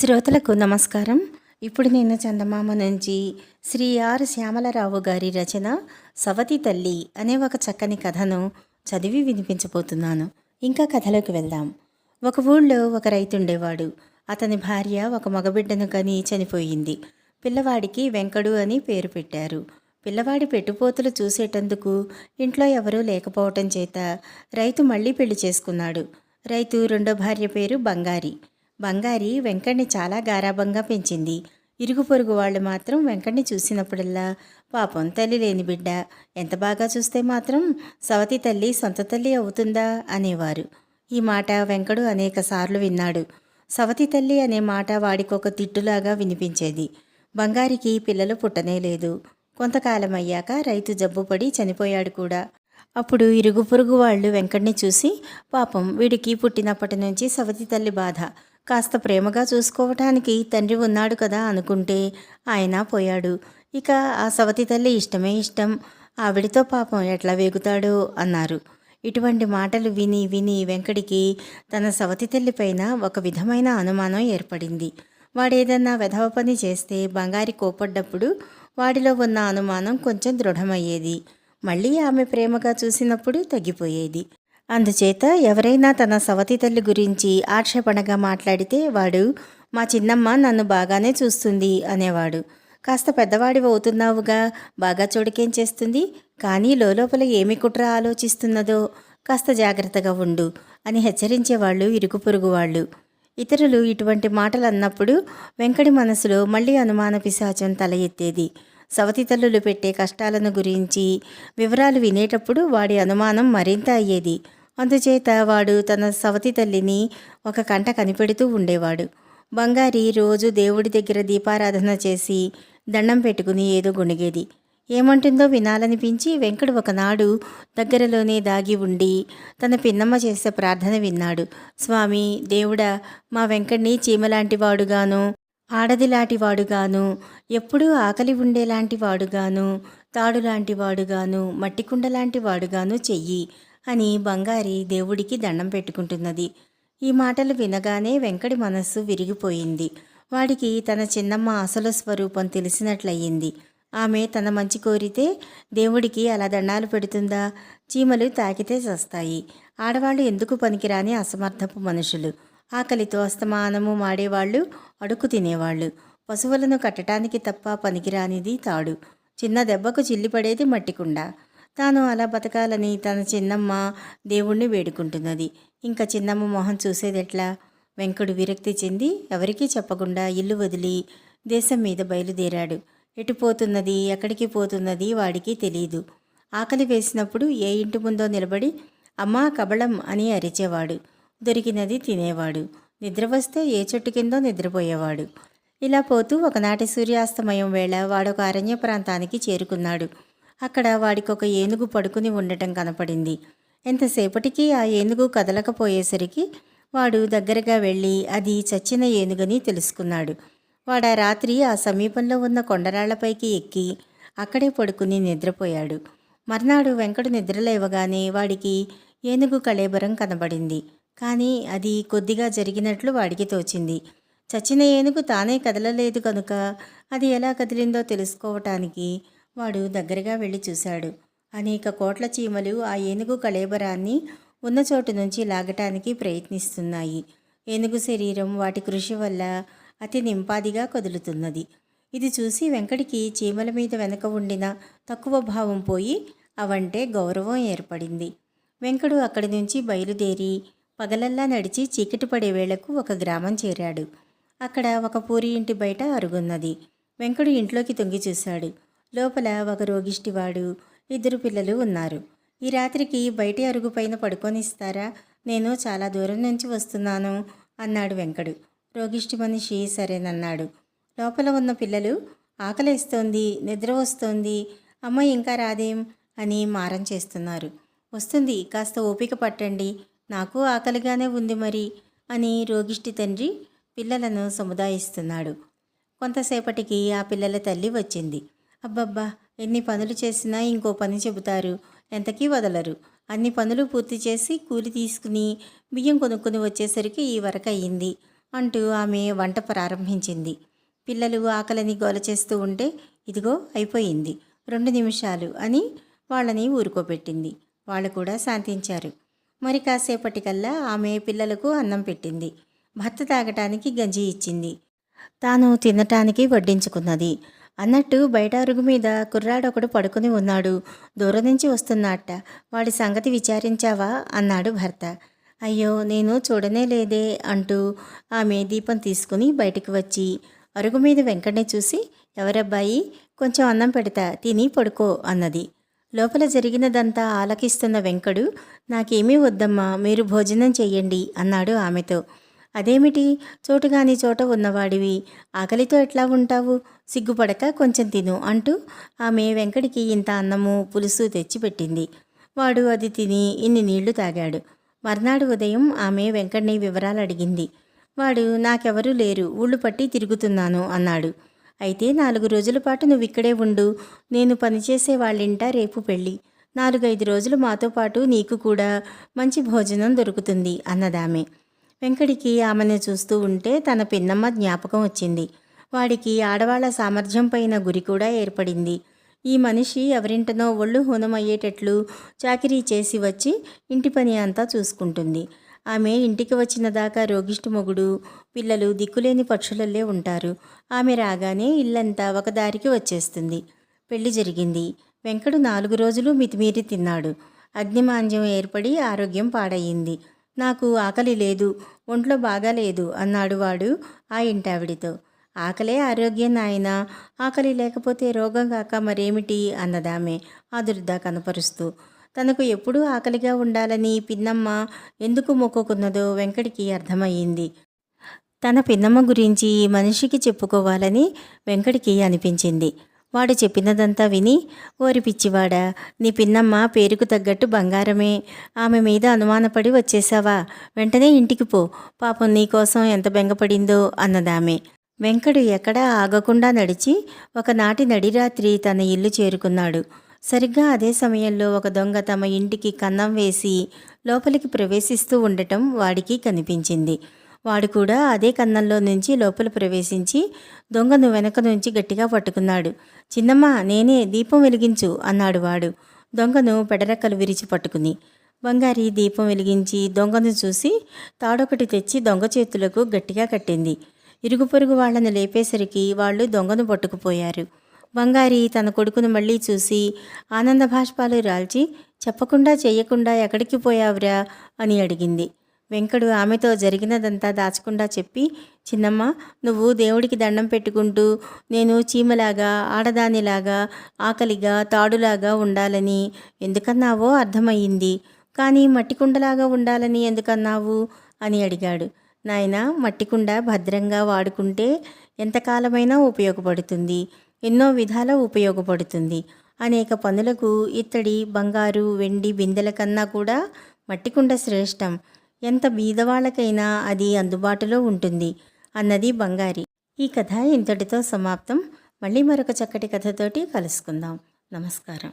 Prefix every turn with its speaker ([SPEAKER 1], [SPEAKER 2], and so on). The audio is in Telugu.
[SPEAKER 1] శ్రోతలకు నమస్కారం. ఇప్పుడు నేను చందమామ నుంచి శ్రీ ఆర్ శ్యామలరావు గారి రచన సవతి తల్లి అనే ఒక చక్కని కథను చదివి వినిపించబోతున్నాను. ఇంకా కథలోకి వెళ్దాం. ఒక ఊళ్ళో ఒక రైతు ఉండేవాడు. అతని భార్య ఒక మగబిడ్డను కని చనిపోయింది. పిల్లవాడికి వెంకడు అని పేరు పెట్టారు. పిల్లవాడి పెట్టుపోతులు చూసేటందుకు ఇంట్లో ఎవరూ లేకపోవటం చేత రైతు మళ్ళీ పెళ్ళి చేసుకున్నాడు. రైతు రెండో భార్య పేరు బంగారి. బంగారి వెంకణ్ణి చాలా గారాభంగా పెంచింది. ఇరుగు పొరుగు వాళ్ళు మాత్రం వెంకణ్ణి చూసినప్పుడల్లా పాపం తల్లి లేని బిడ్డ ఎంత బాగా చూస్తే మాత్రం సవతి తల్లి సొంత తల్లి అవుతుందా? అనేవారు. ఈ మాట వెంకడు అనేక సార్లు విన్నాడు. సవతి తల్లి అనే మాట వాడికొక తిట్టులాగా వినిపించేది. బంగారికి పిల్లలు పుట్టనే లేదు. కొంతకాలం అయ్యాక రైతు జబ్బుపడి చనిపోయాడు కూడా. అప్పుడు ఇరుగు పొరుగు వాళ్ళు వెంకట్ని చూసి పాపం వీడికి పుట్టినప్పటి నుంచి సవతి తల్లి బాధ. కాస్త ప్రేమగా చూసుకోవటానికి తండ్రి ఉన్నాడు కదా అనుకుంటే ఆయన పోయాడు. ఇక ఆ సవతి తల్లి ఇష్టమే ఇష్టం. ఆవిడితో పాపం ఎట్లా వేగుతాడో అన్నారు. ఇటువంటి మాటలు విని విని వెంకటికి తన సవతి తల్లి పైన ఒక విధమైన అనుమానం ఏర్పడింది. వాడేదన్నా వెధవ పని చేస్తే బంగారి కోపడ్డప్పుడు వాడిలో ఉన్న అనుమానం కొంచెం దృఢమయ్యేది. మళ్ళీ ఆమె ప్రేమగా చూసినప్పుడు తగ్గిపోయేది. అందుచేత ఎవరైనా తన సవతి తల్లి గురించి ఆక్షేపణగా మాట్లాడితే వాడు మా చిన్నమ్మ నన్ను బాగానే చూస్తుంది అనేవాడు. కాస్త పెద్దవాడి అవుతున్నావుగా బాగా చూడకేం చేస్తుంది? కానీ లోపల ఏమి కుట్ర ఆలోచిస్తున్నదో కాస్త జాగ్రత్తగా ఉండు అని హెచ్చరించేవాళ్ళు ఇరుగు పొరుగు వాళ్ళు. ఇతరులు ఇటువంటి మాటలు అన్నప్పుడు వెంకటి మనసులో మళ్ళీ అనుమాన పిశాచం తల ఎత్తేది. సవతి తల్లులు పెట్టే కష్టాలను గురించి వివరాలు వినేటప్పుడు వాడి అనుమానం మరింత అయ్యేది. అందుచేత వాడు తన సవతి తల్లిని ఒక కంట కనిపెడుతూ ఉండేవాడు. బంగారి రోజు దేవుడి దగ్గర దీపారాధన చేసి దండం పెట్టుకుని ఏదో గొణిగేది. ఏమంటుందో వినాలనిపించి వెంకడు ఒకనాడు దగ్గరలోనే దాగి ఉండి తన పిన్నమ్మ చేసే ప్రార్థన విన్నాడు. స్వామి దేవుడా మా వెంకడిని చీమలాంటి వాడుగాను ఆడదిలాంటి వాడుగాను ఎప్పుడూ ఆకలి ఉండేలాంటి వాడుగాను తాడులాంటి వాడుగాను మట్టికుండలాంటి వాడుగాను చెయ్యి. అని బంగారి దేవుడికి దండం పెట్టుకుంటున్నది. ఈ మాటలు వినగానే వెంకటి మనస్సు విరిగిపోయింది. వాడికి తన చిన్నమ్మ అసలు స్వరూపం తెలిసినట్లయింది. ఆమె తన మంచి కోరితే దేవుడికి అలా దండాలు పెడుతుందా? చీమలు తాకితే చస్తాయి. ఆడవాళ్ళు ఎందుకు పనికిరాని అసమర్థపు మనుషులు. ఆకలితో అస్తమానము మాడేవాళ్ళు అడుక్కు తినేవాళ్ళు. పశువులను కట్టడానికి తప్ప పనికిరానిది తాడు. చిన్న దెబ్బకు చిల్లిపడేది మట్టికుండ. తాను అలా బతకాలని తన చిన్నమ్మ దేవుణ్ణి వేడుకుంటున్నది. ఇంకా చిన్నమ్మ మొహం చూసేదెట్లా వెంకడు విరక్తి చెంది ఎవరికీ చెప్పకుండా ఇల్లు వదిలి దేశం మీద బయలుదేరాడు. ఎటు పోతున్నది? ఎక్కడికి పోతున్నది? వాడికి తెలియదు ఆకలి వేసినప్పుడు ఏ ఇంటి ముందో నిలబడి అమ్మా కబళం అని అరిచేవాడు. దొరికినది తినేవాడు. నిద్ర వస్తే ఏ చెట్టు కిందో నిద్రపోయేవాడు. ఇలా పోతూ ఒకనాటి సూర్యాస్తమయం వేళ వాడొక అరణ్య ప్రాంతానికి చేరుకున్నాడు. అక్కడ వాడికి ఒక ఏనుగు పడుకుని ఉండటం కనపడింది. ఎంతసేపటికి ఆ ఏనుగు కదలకపోయేసరికి వాడు దగ్గరగా వెళ్ళి అది చచ్చిన ఏనుగని తెలుసుకున్నాడు. వాడు ఆ రాత్రి ఆ సమీపంలో ఉన్న కొండరాళ్ళపైకి ఎక్కి అక్కడే పడుకుని నిద్రపోయాడు. మర్నాడు వెంకడు నిద్రలేవగానే వాడికి ఏనుగు కళేబరం కనబడింది. కానీ అది కొద్దిగా జరిగినట్లు వాడికి తోచింది. చచ్చిన ఏనుగు తానే కదలలేదు కనుక అది ఎలా కదిలిందో తెలుసుకోవటానికి వాడు దగ్గరగా వెళ్ళి చూశాడు. అనేక కోట్ల చీమలు ఆ ఏనుగు కళేబరాన్ని ఉన్న చోటు నుంచి లాగటానికి ప్రయత్నిస్తున్నాయి. ఏనుగు శరీరం వాటి కృషి వల్ల అతి నింపాదిగా కదులుతున్నది. ఇది చూసి వెంకటికి చీమల మీద వెనక ఉండిన తక్కువ భావం పోయి అవంటే గౌరవం ఏర్పడింది. వెంకడు అక్కడి నుంచి బయలుదేరి పగలల్లా నడిచి చీకటి పడే వేళకు ఒక గ్రామం చేరాడు. అక్కడ ఒక పూరి ఇంటి బయట అరుగున్నది. వెంకడు ఇంట్లోకి తొంగి చూశాడు. లోపల ఒక రోగిష్టివాడు ఇద్దరు పిల్లలు ఉన్నారు. ఈ రాత్రికి బయటి అరుగు పైన పడుకొనిస్తారా? నేను చాలా దూరం నుంచి వస్తున్నాను అన్నాడు వెంకడు. రోగిష్టి మనిషి సరేనన్నాడు. లోపల ఉన్న పిల్లలు ఆకలేస్తోంది నిద్ర వస్తోంది అమ్మ ఇంకా రాదేం? అని మారం చేస్తున్నారు. వస్తుంది కాస్త ఓపిక పట్టండి నాకు ఆకలిగానే ఉంది మరి అని రోగిష్టి తండ్రి పిల్లలను సముదాయిస్తున్నాడు. కొంతసేపటికి ఆ పిల్లల తల్లి వచ్చింది. అబ్బబ్బా ఎన్ని పనులు చేసినా ఇంకో పని చెబుతారు. ఎంతకీ వదలరు. అన్ని పనులు పూర్తి చేసి కూలి తీసుకుని బియ్యం కొనుక్కుని వచ్చేసరికి ఈ వరకు అయ్యింది అంటూ ఆమె వంట ప్రారంభించింది. పిల్లలు ఆకలిని గోల చేస్తూ ఉంటే ఇదిగో అయిపోయింది రెండు నిమిషాలు అని వాళ్ళని ఊరుకోబెట్టింది. వాళ్ళు కూడా శాంతించారు. మరి కాసేపటికల్లా ఆమె పిల్లలకు అన్నం పెట్టింది. భర్త తాగటానికి గంజి ఇచ్చింది. తాను తినటానికి వడ్డించుకున్నది. అన్నట్టు బయట అరుగు మీద కుర్రాడొకడు పడుకుని ఉన్నాడు. దూరం నుంచి వస్తున్నట్ట వాడి సంగతి విచారించావా? అన్నాడు భర్త. అయ్యో నేను చూడనే లేదే అంటూ ఆమె దీపం తీసుకుని బయటికి వచ్చి అరుగు మీద వెంకటనే చూసి ఎవరబ్బాయి? కొంచెం అన్నం పెడతా తిని పడుకో అన్నది. లోపల జరిగినదంతా ఆలకిస్తున్న వెంకడు నాకేమీ వద్దమ్మా మీరు భోజనం చెయ్యండి అన్నాడు ఆమెతో. అదేమిటి? చోటుగాని చోట ఉన్నవాడివి. ఆకలితో ఎట్లా ఉంటావు? సిగ్గుపడక కొంచెం తిను అంటూ ఆమె వెంకటికి ఇంత అన్నము పులుసు తెచ్చిపెట్టింది. వాడు అది తిని ఇన్ని నీళ్ళు తాగాడు. మర్నాడు ఉదయం ఆమె వెంకడిని వివరాలు అడిగింది వాడు నాకెవరూ లేరు. ఊళ్ళు పట్టి తిరుగుతున్నాను అన్నాడు. అయితే నాలుగు రోజుల పాటు నువ్వు ఇక్కడే ఉండు. నేను పనిచేసే వాళ్ళింట రేపు పెళ్ళి. నాలుగైదు రోజులు మాతో పాటు నీకు కూడా మంచి భోజనం దొరుకుతుంది అన్నదామె. వెంకడికి ఆమెను చూస్తూ ఉంటే తన పిన్నమ్మ జ్ఞాపకం వచ్చింది. వాడికి ఆడవాళ్ళ సామర్థ్యం పైన గురి కూడా ఏర్పడింది. ఈ మనిషి ఎవరింటనో ఒళ్ళు హూనమయ్యేటట్లు చాకిరీ చేసి వచ్చి ఇంటి పని అంతా చూసుకుంటుంది. ఆమె ఇంటికి వచ్చిన దాకా రోగిష్టి మొగుడు పిల్లలు దిక్కులేని పక్షులల్లే ఉంటారు. ఆమె రాగానే ఇల్లంతా ఒక దారికి వచ్చేస్తుంది. పెళ్ళి జరిగింది. వెంకడు నాలుగు రోజులు మితిమీరి తిన్నాడు. అగ్నిమాంద్యం ఏర్పడి ఆరోగ్యం పాడయింది నాకు ఆకలి లేదు ఒంట్లో బాగాలేదు అన్నాడు వాడు ఆ ఇంటావిడితో. ఆకలే ఆరోగ్యం నాయన ఆకలి లేకపోతే రోగం కాక మరేమిటి అన్నదామె ఆదుర్ద కనపరుస్తూ. తనకు ఎప్పుడూ ఆకలిగా ఉండాలని పిన్నమ్మ ఎందుకు మొక్కుకున్నదో వెంకటికి అర్థమయ్యింది. తన పిన్నమ్మ గురించి మనిషికి చెప్పుకోవాలని వెంకటికి అనిపించింది. వాడు చెప్పినదంతా విని ఓరి పిచ్చివాడా నీ పిన్నమ్మ పేరుకు తగ్గట్టు బంగారమే. ఆమె మీద అనుమానపడి వచ్చేసావా వెంటనే ఇంటికి పో. పాపం నీకోసం ఎంత బెంగపడిందో అన్నదామె. వెంకడు ఎక్కడా ఆగకుండా నడిచి ఒకనాటి నడిరాత్రి తన ఇల్లు చేరుకున్నాడు. సరిగ్గా అదే సమయంలో ఒక దొంగ తమ ఇంటికి కన్నం వేసి లోపలికి ప్రవేశిస్తూ ఉండటం వాడికి కనిపించింది. వాడు కూడా అదే కన్నంలో నుంచి లోపల ప్రవేశించి దొంగను వెనక నుంచి గట్టిగా పట్టుకున్నాడు. చిన్నమ్మ నేనే దీపం వెలిగించు అన్నాడు వాడు. దొంగను పెడరెక్కలు విరిచి పట్టుకుని బంగారి దీపం వెలిగించి దొంగను చూసి తాడొకటి తెచ్చి దొంగ చేతులకు గట్టిగా కట్టింది. ఇరుగు పొరుగు వాళ్ళని లేపేసరికి వాళ్ళు దొంగను పట్టుకుపోయారు. బంగారి తన కొడుకును మళ్ళీ చూసి ఆనంద భాష్పాలు రాల్చి చెప్పకుండా చేయకుండా ఎక్కడికి పోయావురా? అని అడిగింది. వెంకడు ఆమెతో జరిగినదంతా దాచకుండా చెప్పి చిన్నమ్మ నువ్వు దేవుడికి దండం పెట్టుకుంటూ నేను చీమలాగా ఆడదానిలాగా ఆకలిగా తాడులాగా ఉండాలని ఎందుకన్నావో అర్థమయ్యింది. కానీ మట్టికుండలాగా ఉండాలని ఎందుకన్నావు? అని అడిగాడు. నాయన మట్టికుండ భద్రంగా వాడుకుంటే ఎంతకాలమైనా ఉపయోగపడుతుంది. ఎన్నో విధాల ఉపయోగపడుతుంది. అనేక పనులకు ఇత్తడి బంగారు వెండి బిందెల కన్నా కూడా మట్టికుండ శ్రేష్టం. ఎంత బీదవాళ్ళకైనా అది అందుబాటులో ఉంటుంది అన్నది బంగారి. ఈ కథ ఇంతటితో సమాప్తం. మళ్ళీ మరొక చక్కటి కథతోటి కలుసుకుందాం. నమస్కారం.